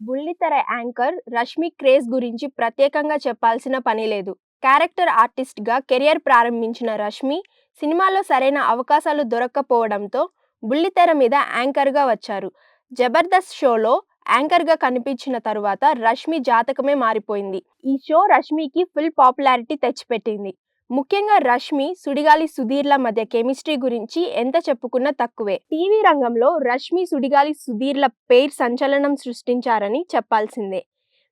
బుల్లితెర anchor Rashmi craze గురించి ప్రత్యేకంగా చెప్పాల్సిన పని లేదు. క్యారెక్టర్ ఆర్టిస్ట్గా కెరియర్ ప్రారంభించిన రష్మి సినిమాలో సరైన అవకాశాలు దొరక్కపోవడంతో బుల్లితెర మీద యాంకర్గా వచ్చారు. జబర్దస్త్ షోలో యాంకర్గా కనిపించిన తరువాత రష్మి జాతకమే మారిపోయింది. ఈ షో రష్మికి ఫుల్ పాపులారిటీ తెచ్చిపెట్టింది. ముఖ్యంగా రష్మి సుడిగాలి సుధీర్ల మధ్య కెమిస్ట్రీ గురించి ఎంత చెప్పుకున్నా తక్కువే. టీవీ రంగంలో రష్మి సుడిగాలి సుధీర్ల పేర్ సంచలనం సృష్టించారని చెప్పాల్సిందే.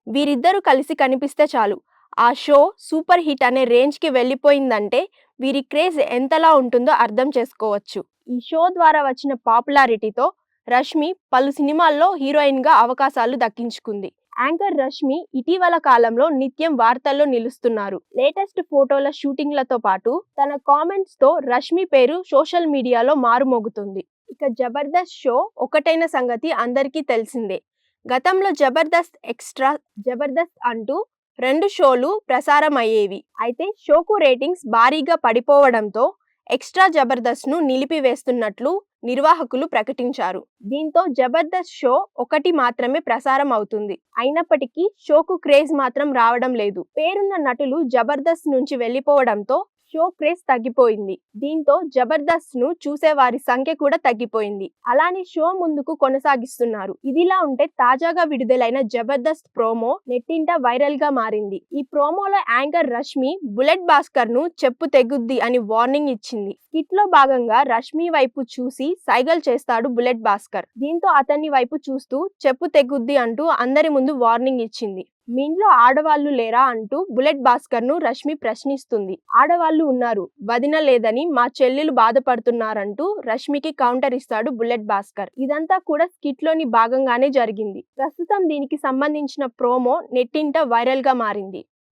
వీరిద్దరూ కలిసి కనిపిస్తే చాలు. ఆ షో సూపర్ హిట్ అనే రేంజ్కి వెళ్ళిపోయిందంటే వీరి క్రేజ్ ఎంతలా ఉంటుందో అర్థం చేసుకోవచ్చు. ఈ షో ద్వారా వచ్చిన పాపులారిటీతో రష్మి పలు సినిమాల్లో హీరోయిన్గా అవకాశాలు దక్కించుకుంది. యాంకర్ రష్మి ఇటీవల కాలంలో నిత్యం వార్తల్లో నిలుస్తున్నారు. లేటెస్ట్ ఫోటోల షూటింగ్లతో పాటు తన కామెంట్స్తో రష్మి పేరు సోషల్ మీడియాలో మారుమోగుతుంది. ఇక జబర్దస్త్ షో ఒకటైన సంగతి అందరికీ తెలిసిందే. గతంలో జబర్దస్త్ ఎక్స్ట్రా జబర్దస్త్ అంటూ రెండు షోలు ప్రసారం అయ్యేవి అయితే షోకు రేటింగ్స్ భారీగా పడిపోవడంతో ఎక్స్ట్రా జబర్దస్త్ను నిలిపివేస్తున్నట్లు నిర్వాహకులు ప్రకటించారు. దీంతో జబర్దస్త్ షో ఒకటి మాత్రమే ప్రసారం అవుతుంది. అయినప్పటికీ షోకు క్రేజ్ మాత్రం రావడం లేదు. పేరున్న నటులు జబర్దస్త్ నుంచి వెళ్ళిపోవడంతో షో క్రేజ్ తగ్గిపోయింది. దీంతో జబర్దస్త్ను చూసే వారి సంఖ్య కూడా తగ్గిపోయింది. అలానే షో ముందుకు కొనసాగిస్తున్నారు. ఇదిలా ఉంటే తాజాగా విడుదలైన జబర్దస్త్ ప్రోమో నెట్టింట వైరల్గా మారింది. ఈ ప్రోమోలో యాంకర్ రష్మి బుల్లెట్ భాస్కర్ను చెప్పు తెగుద్ది అని వార్నింగ్ ఇచ్చింది. కిట్లో భాగంగా రష్మి వైపు చూసి సైగల్ చేస్తాడు బుల్లెట్ భాస్కర్. దీంతో అతన్ని వైపు చూస్తూ చెప్పు తెగుద్ది అంటూ అందరి ముందు వార్నింగ్ ఇచ్చింది. మీ ఇంట్లో ఆడవాళ్ళు లేరా అంటూ బుల్లెట్ భాస్కర్ను రష్మి ప్రశ్నిస్తుంది. ఆడవాళ్ళు ఉన్నారు వదిన లేదని మా చెల్లెలు బాధపడుతున్నారంటూ రష్మికి కౌంటర్ ఇస్తాడు బుల్లెట్ భాస్కర్. ఇదంతా కూడా స్కిట్లోని భాగంగానే జరిగింది. ప్రస్తుతం దీనికి సంబంధించిన ప్రోమో నెట్టింట వైరల్గా మారింది.